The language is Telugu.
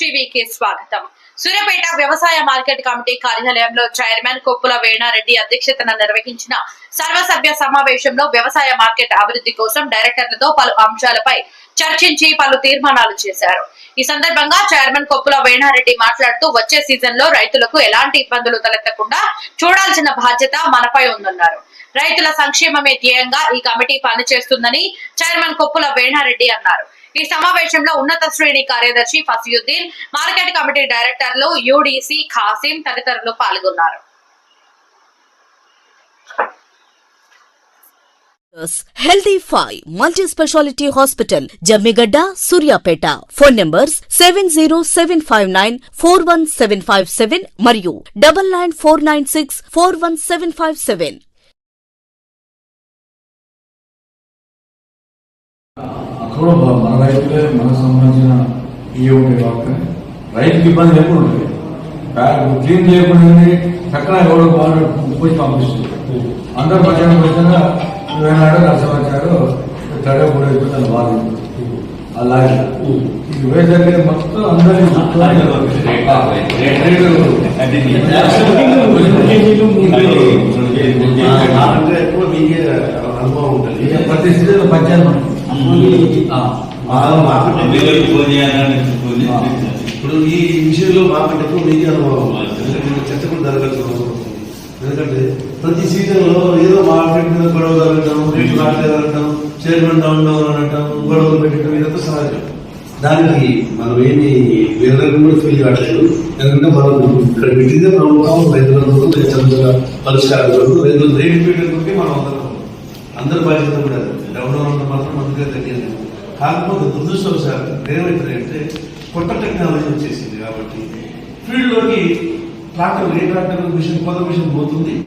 టీవీకి స్వాగతం. సూర్యాపేట వ్యవసాయ మార్కెట్ కమిటీ కార్యాలయంలో చైర్మన్ కొప్పుల వేణారెడ్డి అధ్యక్షతన నిర్వహించిన సర్వసభ్య సమావేశంలో వ్యవసాయ మార్కెట్ అభివృద్ధి కోసం డైరెక్టర్లతో పలు అంశాలపై చర్చించి పలు తీర్మానాలు చేశారు. ఈ సందర్భంగా చైర్మన్ కొప్పుల వేణారెడ్డి మాట్లాడుతూ వచ్చే సీజన్లో రైతులకు ఎలాంటి ఇబ్బందులు తలెత్తకుండా చూడాల్సిన బాధ్యత మనపై ఉందన్నారు. రైతుల సంక్షేమమే ధ్యేయంగా ఈ కమిటీ పనిచేస్తుందని చైర్మన్ కొప్పుల వేణారెడ్డి అన్నారు. ఈ సమావేశంలో ఉన్నత శ్రేణి కార్యదర్శి ఫసియుద్దీన్ మార్కెట్ కమిటీ డైరెక్టర్లు యుడిసి ఖాసిం తదితరులు పాల్గొన్నారు. Healthy five multi speciality hospital Jammigadda Suryapet phone numbers seven zero seven five nine four one seven five seven మరియు double nine four nine six four one seven five seven కూడా మన రైతులే మనకు సంబంధించిన ఇవి ఉంటాయి కాబట్టి రైతుకి ఇబ్బంది లేకుండా ఉంటుంది బ్యాగ్ క్లీన్ చేయకుండా చక్కగా ఎవరు బాగా పోయి పంపిస్తుంది అందరు మధ్యాహ్నం వచ్చినాక వేనాడు నరసింహాచారు తడే కూడా ఇబ్బంది బాధ అలాగే ఇది వేసరికి మొత్తం అందరినీ ప్రతి స్థితిలో పంచాయతీ ఇప్పుడు ఈ విషయంలో మాకంటే ఎక్కువ మీకే అనుభవం ఉంటుంది. జరగాల్సిన అవసరం ఎందుకంటే ప్రతి సీజన్లో ఏదో మార్కెట్ మీద గొడవ జరగటం రేటు రాలేదనటం చైర్మన్ డౌన్ డౌన్ అనటం గొడవలు పెట్టడం ఇదంతా సహజం దానికి మనం ఏమి వేరే కూడా ఫీల్ కావట్లేదు ఎందుకంటే మనం ఇక్కడ పెట్టిందే ప్రభుత్వం రైతులందరూ చంద్ర పరిష్కారం రైతులు రేటు పెట్టడం మనం అందరం అందరి బాధ్యత కూడా ఎవరో మాత్రం అందుకే తగ్గింది. కాకపోతే దురదృష్టవశాలు ఏమైతుందంటే కొత్త టెక్నాలజీ వచ్చేసింది కాబట్టి ఫీల్డ్లోకి ట్రాక్టర్ ఏ ట్రాక్టర్ మిషన్ కొత్త మిషన్ పోతుంది.